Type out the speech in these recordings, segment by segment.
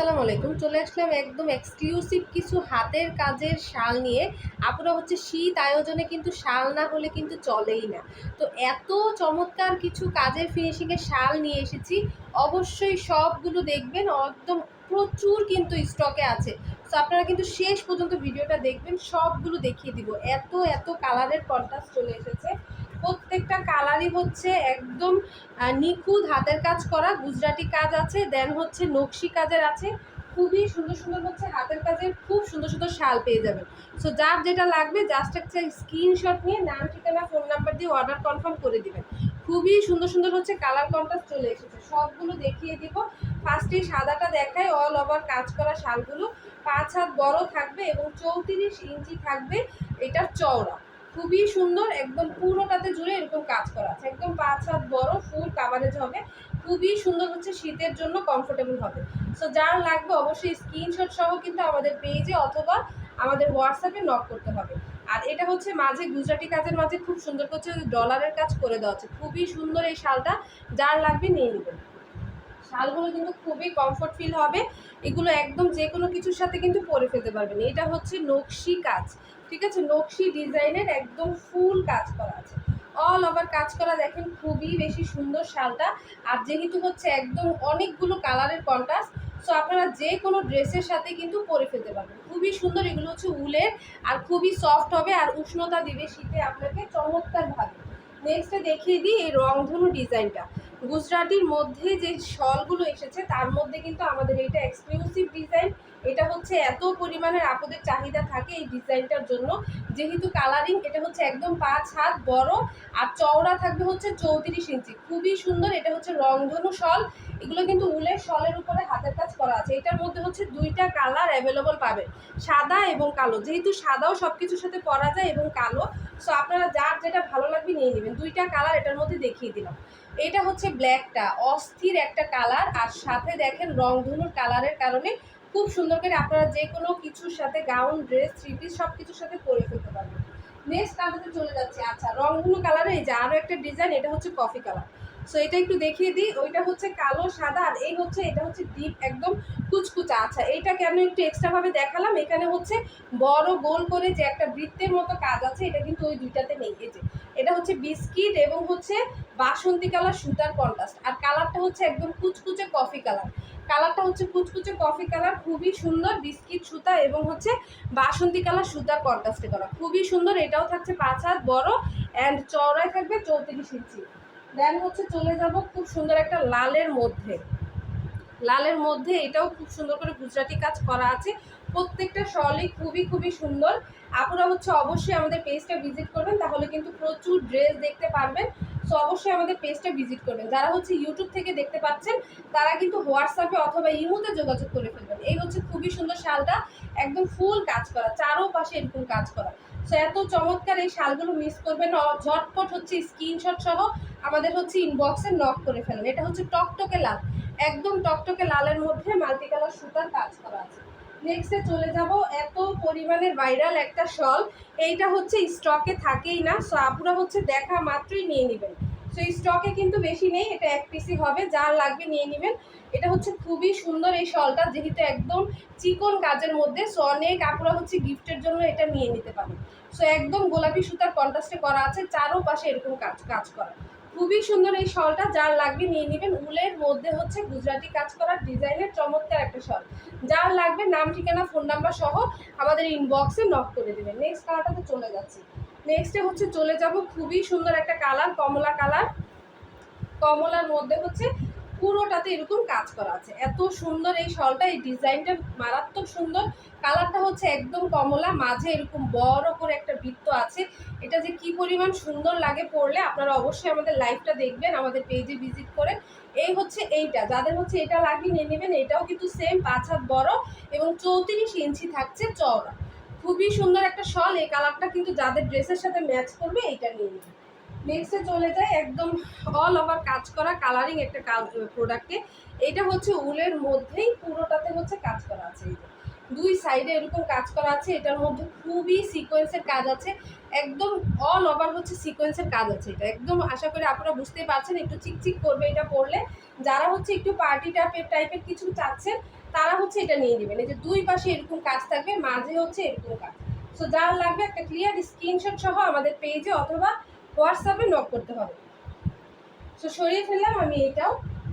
আসসালামু আলাইকুম। চলে আসলাম একদম এক্সক্লুসিভ কিছু হাতের কাজের শাল নিয়ে। আপনারা হচ্ছে শীত আয়োজনে কিন্তু শাল না হলে কিন্তু চলেই না। তো এত চমৎকার কিছু কাজের ফিনিশিংয়ের শাল নিয়ে এসেছি। অবশ্যই সবগুলো দেখবেন। একদম প্রচুর কিন্তু স্টকে আছে। তো আপনারা কিন্তু শেষ পর্যন্ত ভিডিওটা দেখবেন। সবগুলো দেখিয়ে দিব। এত এত কালারের কন্ট্রাস্ট চলে এসেছে। প্রত্যেকটা কালারই হচ্ছে একদম নিখুঁত হাতের কাজ করা গুজরাটি কাজ আছে দেন হচ্ছে নকশি কাজের আছে। খুবই সুন্দর সুন্দর হচ্ছে হাতের কাজের খুব সুন্দর সুন্দর শাল পেয়ে যাবেন। সো যার যেটা লাগবে জাস্ট একটা স্ক্রিনশট নিয়ে নাম, ঠিকানা ফোন নাম্বার দিয়ে অর্ডার কনফার্ম করে দিবেন। খুবই সুন্দর সুন্দর হচ্ছে কালার কন্ট্রাস্ট চলে এসেছে। সবগুলো দেখিয়ে দিব। ফার্স্টে সাদাটা দেখায় অল ওভার কাজ করা শালগুলো। পাঁচ হাত বড় থাকবে এবং চৌত্রিশ ইঞ্চি থাকবে এটার চওড়া। খুবই সুন্দর, একদম পুরোটাতে জুড়ে এরকম কাজ করা আছে। একদম পাঁচ হাত বড় ফুল কাভারেজ হবে। খুবই সুন্দর হচ্ছে, শীতের জন্য কমফোর্টেবল হবে। সো যার লাগবে অবশ্যই স্ক্রিনশট সহ কিন্তু আমাদের পেজে অথবা আমাদের হোয়াটসঅ্যাপে নক করতে হবে। আর এটা হচ্ছে মাঝে গুজরাটি কাজের মাঝে খুব সুন্দর হচ্ছে ডলারের কাজ করে দেওয়া আছে। খুবই সুন্দর এই শালটা যার লাগবে নিয়ে নেবেন। শালগুলো কিন্তু খুবই কমফোর্ট ফিল হবে। এগুলো একদম যে কোনো কিছুর সাথে কিন্তু পরে ফেলতে পারবেন। এটা হচ্ছে নকশি কাজ। ঠিক আছে? নকশি ডিজাইনের একদম ফুল কাজ করা আছে। অল ওভার কাজ করা দেখেন খুবই বেশি সুন্দর শালটা। আর যেহেতু হচ্ছে একদম অনেকগুলো কালারের কন্ট্রাস্ট সো আপনারা যে কোনো ড্রেসের সাথে কিন্তু পরে ফেলতে পারবেন। খুবই সুন্দর, এগুলো হচ্ছে উলের, আর খুবই সফট হবে আর উষ্ণতা দিবে শীতে আপনাকে চমৎকারভাবে। নেক্সটে দেখিয়ে দিই এই রংধনু ডিজাইনটা। গুজরাটির মধ্যে যে শলগুলো এসেছে, তার মধ্যে কিন্তু আমাদের এটা এক্সক্লুসিভ ডিজাইন এটা হচ্ছে এত পরিমাণের আপদের চাহিদা থাকে এই ডিজাইনটার জন্য। যেহেতু কালারিং এটা হচ্ছে একদম পাঁচ হাত বড় আর চওড়া থাকবে হচ্ছে চৌত্রিশ ইঞ্চি। খুবই সুন্দর, এটা হচ্ছে রংধনু শল। এগুলো কিন্তু উলের শলের উপরে হাতের কাজ করা আছে। এটার মধ্যে হচ্ছে দুইটা কালার অ্যাভেলেবল পাবেন, সাদা এবং কালো। যেহেতু সাদাও সব কিছুর সাথে পরা যায় এবং কালো সো আপনারা যার যেটা ভালো লাগবে নিয়ে নেবেন। দুইটা কালার এটার মধ্যে দেখিয়ে দিলাম। এটা হচ্ছে ব্ল্যাকটা, অস্থির একটা কালার আর সাথে দেখেন রংধনুর কালারের কারণে খুব সুন্দর করে আপনারা যে কোনো কিছুর সাথে গাউন, ড্রেস থ্রি পিস সব কিছুর সাথে পরে ফেলতে পারবেন। নেক্সট কালারতে চলে যাচ্ছে আচ্ছা রংধনু কালারে এই যে আরও একটা ডিজাইন এটা হচ্ছে কফি কালার সো এটা একটু দেখিয়ে দিই। ওইটা হচ্ছে কালো, সাদা, আর এই হচ্ছে, এটা হচ্ছে ডিপ, একদম কুচকুচা। আচ্ছা এইটা কেন একটু এক্সট্রা ভাবে দেখালাম? এখানে হচ্ছে বড় গোল করে যে একটা বৃত্তের মতো কাজ আছে, এটা কিন্তু ওই দুইটাতে নেই। যে, এটা হচ্ছে বিস্কিট এবং হচ্ছে বাসন্তী কালার সুতার কন্ট্রাস্ট। আর কালারটা হচ্ছে একদম কুচকুচে কফি কালার। কালারটা হচ্ছে কুচকুচে কফি কালার, খুবই সুন্দর বিস্কিট সুতা এবং হচ্ছে বাসন্তী কালার সুতার কন্ট্রাস্টে করা। খুবই সুন্দর, এটাও থাকছে পাঁচ হাত বড় অ্যান্ড চওড়ায় থাকবে চৌত্রিশ ইঞ্চি। দেন হচ্ছে চলে যাব খুব সুন্দর একটা লালের মধ্যে। লালের মধ্যে এটাও খুব সুন্দর করে গুজরাটি কাজ করা আছে। প্রত্যেকটা শলই খুবই খুবই সুন্দর। আপনারা হচ্ছে অবশ্যই আমাদের পেজটা ভিজিট করবেন, তাহলে কিন্তু প্রচুর ড্রেস দেখতে পারবেন। সো অবশ্যই আমাদের পেজটা ভিজিট করবেন। যারা হচ্ছে ইউটিউব থেকে দেখতে পাচ্ছেন, তারা কিন্তু হোয়াটসঅ্যাপে অথবা ইমোতে যোগাযোগ করে ফেলবেন। এই হচ্ছে খুবই সুন্দর শালটা, একদম ফুল কাজ করা চারো পাশে এরকম কাজ করা। সো এত চমৎকার এই শালগুলো মিস করবেন ঝটপট হচ্ছে স্ক্রিনশট সহ আমাদের হচ্ছে ইনবক্সে নক করে ফেলেন। এটা হচ্ছে টকটকে লাল। একদম টকটকে লালের মধ্যে মাল্টি কালার সুতার কাজ করা আছে। নেক্সটে চলে যাব, এত পরিমাণের ভাইরাল একটা শল এইটা হচ্ছে স্টকে থাকেই না সো আপনারা হচ্ছে দেখা মাত্রই নিয়ে নেবেন। সো স্টকে কিন্তু বেশি নেই, এটা এক পিসি হবে যার লাগবে নিয়ে নেবেন। এটা হচ্ছে খুবই সুন্দর এই শলটা যেহেতু একদম চিকন কাজের মধ্যে সো অনেক আপনারা হচ্ছে গিফটের জন্য এটা নিয়ে নিতে পারেন। সো একদম গোলাপি সুতার কন্ট্রাস্টে করা আছে চারো পাশে এরকম কাজ কাজ করা। খুবই সুন্দর এই শলটা। যার লাগবে নিয়ে নেবেন। উলের মধ্যে হচ্ছে গুজরাটি কাজ করার ডিজাইনের চমৎকার একটা শল। যার লাগবে নাম, ঠিকানা, ফোন নাম্বার সহ আমাদের ইনবক্সে নক করে দেবেন। নেক্সট কালারটাতে চলে যাচ্ছি। নেক্সটে হচ্ছে চলে যাব খুবই সুন্দর একটা কালার কমলা কালার কমলার মধ্যে হচ্ছে পুরোটাতে এরকম কাজ করা আছে। এত সুন্দর এই শলটা, এই ডিজাইনটা মারাত্মক সুন্দর। কালারটা হচ্ছে একদম কমলা, মাঝে এরকম বড় করে একটা বৃত্ত আছে। এটা যে কি পরিমাণ সুন্দর লাগে পড়লে আপনারা অবশ্যই আমাদের লাইভটা দেখবেন, আমাদের পেজে ভিজিট করেন এই হচ্ছে এইটা, যাদের হচ্ছে এটা লাগিয়ে নিয়ে নেবেন, এটাও কিন্তু সেম পাঁচ হাত বড় এবং চৌত্রিশ ইঞ্চি থাকছে চওড়া। খুবই সুন্দর একটা শল, এই কালারটা কিন্তু যাদের ড্রেসের সাথে ম্যাচ করবে, এইটা নিয়ে নেবেন। নেক্সটে চলে যায় একদম অল ওভার কাজ করা কালারিং একটা প্রোডাক্টে এটা হচ্ছে উলের মধ্যেই পুরোটাতে হচ্ছে কাজ করা আছে। দুই সাইডে এরকম কাজ করা আছে, এটার মধ্যে খুবই সিকোয়েন্সের কাজ আছে। একদম অল ওভার হচ্ছে সিকোয়েন্সের কাজ আছে এটা। একদম আশা করি আপনারা বুঝতেই পারছেন, একটু চিকচিক করবে এটা পরলে যারা হচ্ছে একটু পার্টি টাইপের টাইপের কিছু চাচ্ছেন, তারা হচ্ছে এটা নিয়ে নেবেন। এই যে দুই পাশে এরকম কাজ থাকবে, মাঝে হচ্ছে এরকম কাজ। সো যার লাগবে একটা ক্লিয়ার স্ক্রিনশট সহ আমাদের পেজে অথবা হোয়াটসঅ্যাপে নক করতে হবে। সো সরিয়ে ফেললাম আমি এটাও।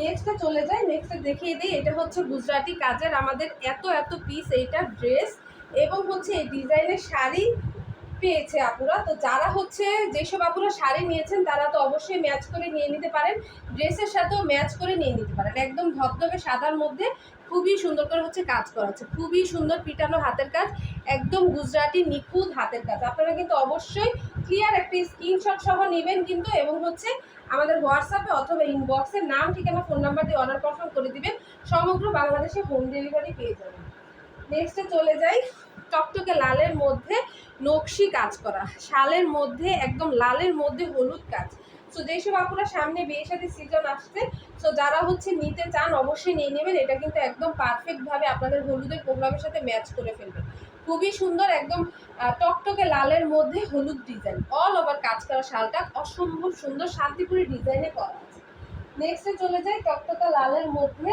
নেক্সটে চলে যাই নেক্সটে দেখিয়ে দিই, এটা হচ্ছে গুজরাটি কাজের আমাদের এত এত পিস এইটা ড্রেস এবং হচ্ছে এই ডিজাইনের শাড়ি। পেয়েছে আপুরা। তো যারা হচ্ছে যেসব আপুরা শাড়ি নিয়েছেন, তারা তো অবশ্যই ম্যাচ করে নিয়ে নিতে পারেন। ড্রেসের সাথেও ম্যাচ করে নিয়ে নিতে পারেন। একদম ধবধবে সাদার মধ্যে খুবই সুন্দর করে হচ্ছে কাজ করা আছে খুবই সুন্দর পিটানো হাতের কাজ, একদম গুজরাটি নিখুঁত হাতের কাজ। আপনারা কিন্তু অবশ্যই ক্লিয়ার একটা স্ক্রিনশট সহ নেবেন কিন্তু এবং হচ্ছে আমাদের হোয়াটসঅ্যাপে অথবা ইনবক্সে নাম, ঠিকানা ফোন নাম্বার দিয়ে অর্ডার কনফার্ম করে দিবেন। সমগ্র বাংলাদেশে হোম ডেলিভারি পেয়ে যাবেন। নেক্সটে চলে যাই। টকটকে লালের মধ্যে নকশি কাজ করা, শালের মধ্যে একদম লালের মধ্যে হলুদ কাজ। সো যেসব আপুরা সামনে বিয়ে সাথে সিজন আসছে সো যারা হচ্ছে নিতে চান, অবশ্যই নিয়ে নেবেন। এটা কিন্তু একদম পারফেক্টভাবে আপনাদের হলুদের প্রোগ্রামের সাথে ম্যাচ করে ফেলবে খুবই সুন্দর একদম টকটকে লালের মধ্যে হলুদ ডিজাইন অল ওভার কাজ করা শালটা, অসম্ভব সুন্দর শান্তিপুরি ডিজাইনে করা আছে। নেক্সটে চলে যাই টকটকে লালের মধ্যে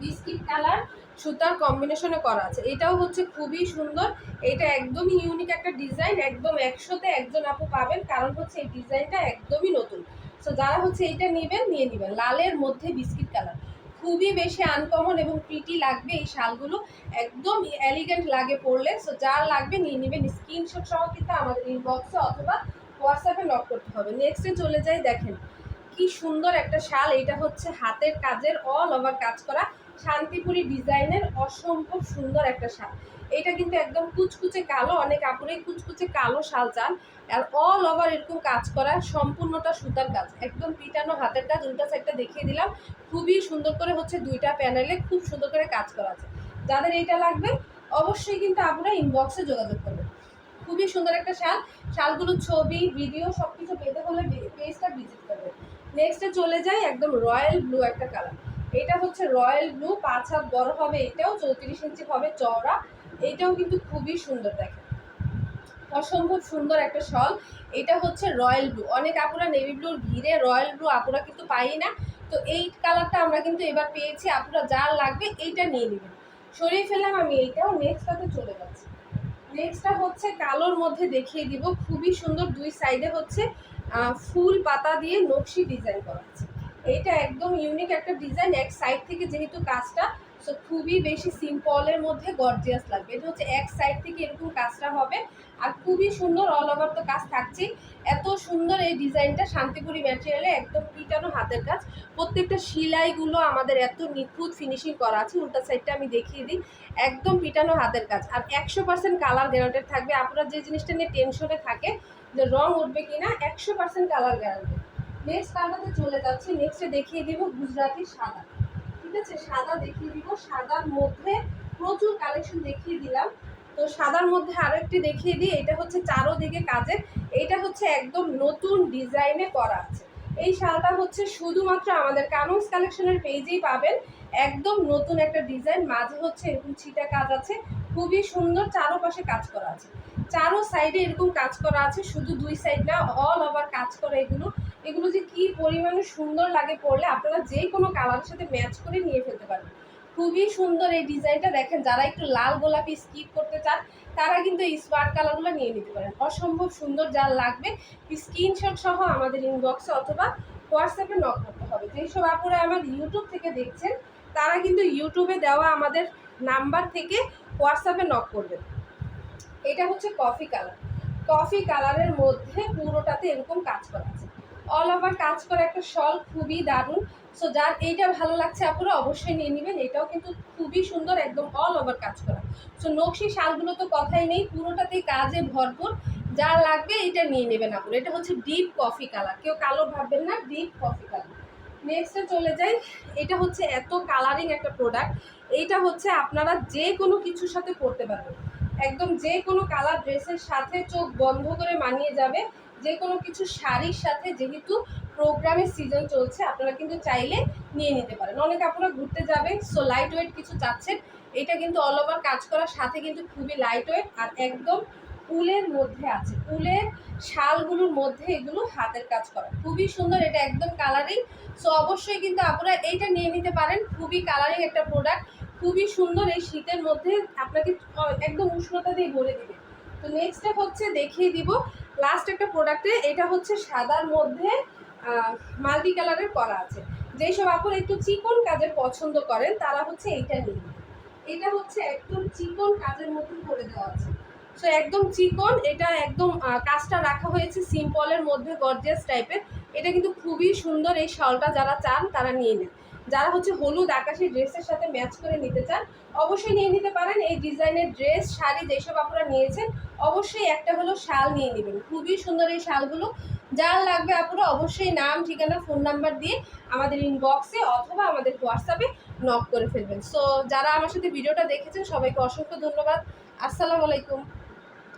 বিস্কিট কালার সুতার কম্বিনেশনে করা আছে। এটাও হচ্ছে খুবই সুন্দর। এটা একদমই ইউনিক একটা ডিজাইন একদম একশোতে একজন আপু পাবেন। কারণ হচ্ছে এই ডিজাইনটা একদমই নতুন। সো যারা হচ্ছে এইটা নেবেন, নিয়ে নেবেন। লালের মধ্যে বিস্কিট কালার খুবই বেশি আনকমন এবং প্রিটি লাগবে এই শালগুলো। একদম এলিগেন্ট লাগে পড়লে সো যার লাগবে নিয়ে নেবেন। স্ক্রিনশট সহ কিন্তু আমাদের ইনবক্সে অথবা হোয়াটসঅ্যাপে লক করতে হবে। নেক্সটে চলে যাই, দেখেন। কি সুন্দর একটা শাল। এটা হচ্ছে হাতের কাজের অল ওভার কাজ করা। শান্তিপুরি ডিজাইনের অসম্ভব সুন্দর একটা শাল। এটা কিন্তু একদম কুচকুচে কালো, অনেক আপুরে কুচকুচে কালো শাল চান। আর অল ওভার এরকম কাজ করা, সম্পূর্ণটা সুতার কাজ। একদম পিটানো হাতের কাজ, উল্টা সাইডটা দেখিয়ে দিলাম। খুবই সুন্দর করে হচ্ছে দুইটা প্যানেলে খুব সুন্দর করে কাজ করা আছে। যাদের এইটা লাগবে, অবশ্যই কিন্তু আপনারা ইনবক্সে যোগাযোগ করবেন খুবই সুন্দর একটা শাল। শালগুলোর ছবি ভিডিও সব কিছু পেতে হলে পেজটা ভিজিট করবেন নেক্সটে চলে যাই একদম রয়্যাল ব্লু একটা কালার এটা হচ্ছে রয়্যাল ব্লু, পাঁচ হাত বড় হবে এটাও, চৌত্রিশ ইঞ্চি হবে চওড়া। এটাও কিন্তু খুবই সুন্দর দেখেন। অসম্ভব সুন্দর একটা শল। এটা হচ্ছে রয়্যাল ব্লু। অনেক আপুরা নেভি ব্লুর ভিড়ে রয়্যাল ব্লু আপুরা কিন্তু পাই না। তো এই কালারটা আমরা কিন্তু এবার পেয়েছি। আপুরা যা লাগবে এইটা নিয়ে নেবেন। সরিয়ে ফেললাম আমি এইটাও। নেক্সটটাতে চলে যাচ্ছি। নেক্সটটা হচ্ছে কালোর মধ্যে দেখিয়ে দিব। খুবই সুন্দর দুই সাইডে হচ্ছে ফুল পাতা দিয়ে নকশি ডিজাইন করা আছে এইটা একদম ইউনিক একটা ডিজাইন এক সাইড থেকে যেহেতু কাজটা সো খুবই বেশি সিম্পলের মধ্যে গর্জিয়াস লাগবে। এটা হচ্ছে এক সাইড থেকে এরকম কাজটা হবে, আর খুবই সুন্দর অল ওভার তো কাজ থাকছে এত সুন্দর এই ডিজাইনটা শান্তিপুরি ম্যাটেরিয়ালে একদম পিটানো হাতের কাজ। প্রত্যেকটা সেলাইগুলো আমাদের এত নিখুঁত ফিনিশিং করা আছে, উল্টা সাইডটা আমি দেখিয়ে দিই। একদম পিটানো হাতের কাজ, আর একশো পার্সেন্ট কালার গ্যারান্টেড থাকবে। আপনারা যে জিনিসটা নিয়ে টেনশনে থাকে, যে রং উঠবে কিনা, একশো পার্সেন্ট কালার গ্যারান্টেড নেক্সট কালারটাতে চলে যাচ্ছি। নেক্সটে দেখিয়ে দিব গুজরাটি সাদা। ঠিক আছে? সাদা দেখিয়ে দিব। সাদার মধ্যে প্রচুর কালেকশন দেখিয়ে দিলাম। তো সাদার মধ্যে আরও একটি দেখিয়ে দিই। এটা হচ্ছে চারোদিকে কাজের। এইটা হচ্ছে একদম নতুন ডিজাইনে করা আছে। এই শালটা হচ্ছে শুধুমাত্র আমাদের কানুস কালেকশনের পেজেই পাবেন। একদম নতুন একটা ডিজাইন। মাঝে হচ্ছে এরকম ছিটা কাজ আছে। খুবই সুন্দর চারোপাশে কাজ করা আছে। চারো সাইডে এরকম কাজ করা আছে। শুধু দুই সাইড না অল ওভার কাজ করা এগুলো। এগুলো যে কি পরিমাণে সুন্দর লাগে পরলে আপনারা যে কোনো কালারের সাথে ম্যাচ করে নিয়ে ফেলতে পারবেন। খুবই সুন্দর এই ডিজাইনটা দেখেন, যারা একটু লাল গোলাপি স্কিপ করতে চান, তারা কিন্তু এই স্মার্ট কালারগুলো নিয়ে নিতে পারেন। অসম্ভব সুন্দর যার লাগবে স্ক্রিনশট সহ আমাদের ইনবক্সে অথবা হোয়াটসঅ্যাপে নক করতে হবে। যেসব আপুরা আমার ইউটিউব থেকে দেখছেন, তারা কিন্তু ইউটিউবে দেওয়া আমাদের নাম্বার থেকে হোয়াটসঅ্যাপে নক করবেন। এটা হচ্ছে কফি কালার কফি কালারের মধ্যে পুরোটাতে এরকম কাজ করা আছে। অল ওভার কাজ করা একটা শল খুবই দারুণ। সো যার এইটা ভালো লাগছে আপুরা অবশ্যই নিয়ে নেবেন। এটাও কিন্তু খুবই সুন্দর, একদম অল ওভার কাজ করা। সো নকশি শালগুলো তো কথাই নেই, পুরোটাতেই কাজে ভরপুর। যা লাগবে এটা নিয়ে নেবেন আপুরা। এটা হচ্ছে ডিপ কফি কালার কেউ কালো ভাববেন না ডিপ কফি কালার নেক্সটে চলে যাই। এটা হচ্ছে এত কালারিং একটা প্রোডাক্ট এইটা হচ্ছে আপনারা যে কোনো কিছুর সাথে পরতে পারবেন। একদম যে কোনো কালার ড্রেসের সাথে চোখ বন্ধ করে মানিয়ে যাবে। যে কোনো কিছু শাড়ির সাথে যেহেতু প্রোগ্রামের সিজন চলছে, আপনারা কিন্তু চাইলে নিয়ে নিতে পারেন। অনেক আপনারা ঘুরতে যাবেন সো লাইট ওয়েট কিছু চাচ্ছেন, এটা কিন্তু অল ওভার কাজ করার সাথে কিন্তু খুবই লাইট ওয়েট আর একদম উলের মধ্যে আছে। উলের শালগুলোর মধ্যে এগুলো হাতের কাজ করা। খুবই সুন্দর, এটা একদম কালারিং সো অবশ্যই কিন্তু আপনারা এইটা নিয়ে নিতে পারেন। খুবই কালারিং একটা প্রোডাক্ট খুবই সুন্দর এই শীতের মধ্যে আপনাকে একদম উষ্ণতা দিয়ে ভরে দিবে। তো নেক্সটটা হচ্ছে দেখিয়ে দিব লাস্ট একটা প্রোডাক্টে এটা হচ্ছে সাদার মধ্যে মাল্টি কালারের করা আছে। যেই সব আপুর একটু চিকন কাজের পছন্দ করেন, তারা হচ্ছে এইটা নিন। এটা হচ্ছে একদম চিকন কাজের মধ্যে করে দেওয়া আছে। সো একদম চিকন, এটা একদম কাজটা রাখা হয়েছে সিম্পলের মধ্যে গর্জিয়াস টাইপের এটা কিন্তু খুবই সুন্দর, এই শালটা যারা চান, তারা নিয়ে নেন। যারা হচ্ছে হলুদ আকাশি ড্রেসের সাথে ম্যাচ করে নিতে চান, অবশ্যই নিয়ে নিতে পারেন। এই ডিজাইনের ড্রেস, শাড়ি যেসব আপনারা নিয়েছেন, অবশ্যই একটা হলো শাল নিয়ে নেবেন। খুবই সুন্দর এই শালগুলো। যার লাগবে আপনারা অবশ্যই নাম, ঠিকানা, ফোন নাম্বার দিয়ে আমাদের ইনবক্সে অথবা আমাদের হোয়াটসঅ্যাপে নক করে ফেলবেন। সো যারা আমার সাথে ভিডিওটা দেখেছেন, সবাইকে অসংখ্য ধন্যবাদ। আসসালামু আলাইকুম।